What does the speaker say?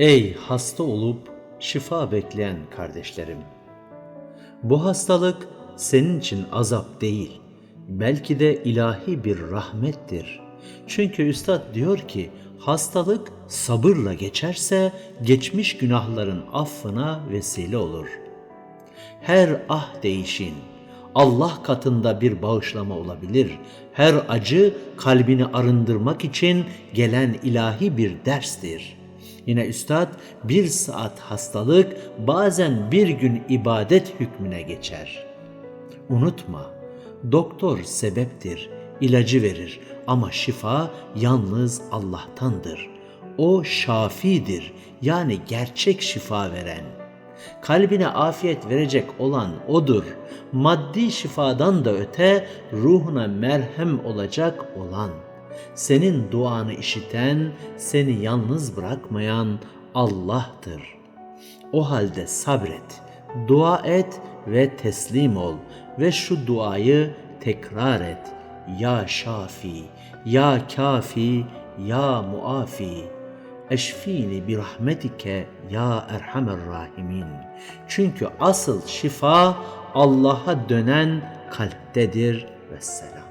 Ey hasta olup şifa bekleyen kardeşlerim! Bu hastalık senin için azap değil, belki de ilahi bir rahmettir. Çünkü üstad diyor ki, hastalık sabırla geçerse geçmiş günahların affına vesile olur. Her ah değişin Allah katında bir bağışlama olabilir. Her acı kalbini arındırmak için gelen ilahi bir derstir. Yine üstad bir saat hastalık bazen bir gün ibadet hükmüne geçer. Unutma, doktor sebeptir, ilacı verir ama şifa yalnız Allah'tandır. O şafidir, yani gerçek şifa veren. Kalbine afiyet verecek olan O'dur. Maddi şifadan da öte ruhuna merhem olacak olan. Senin duanı işiten, seni yalnız bırakmayan Allah'tır. O halde sabret, dua et ve teslim ol ve şu duayı tekrar et. Ya Şafi, Ya Kafi, Ya Muafi. Eşfini bir rahmetike ya erhamer rahimin. Çünkü asıl şifa Allah'a dönen kalptedir ve selam.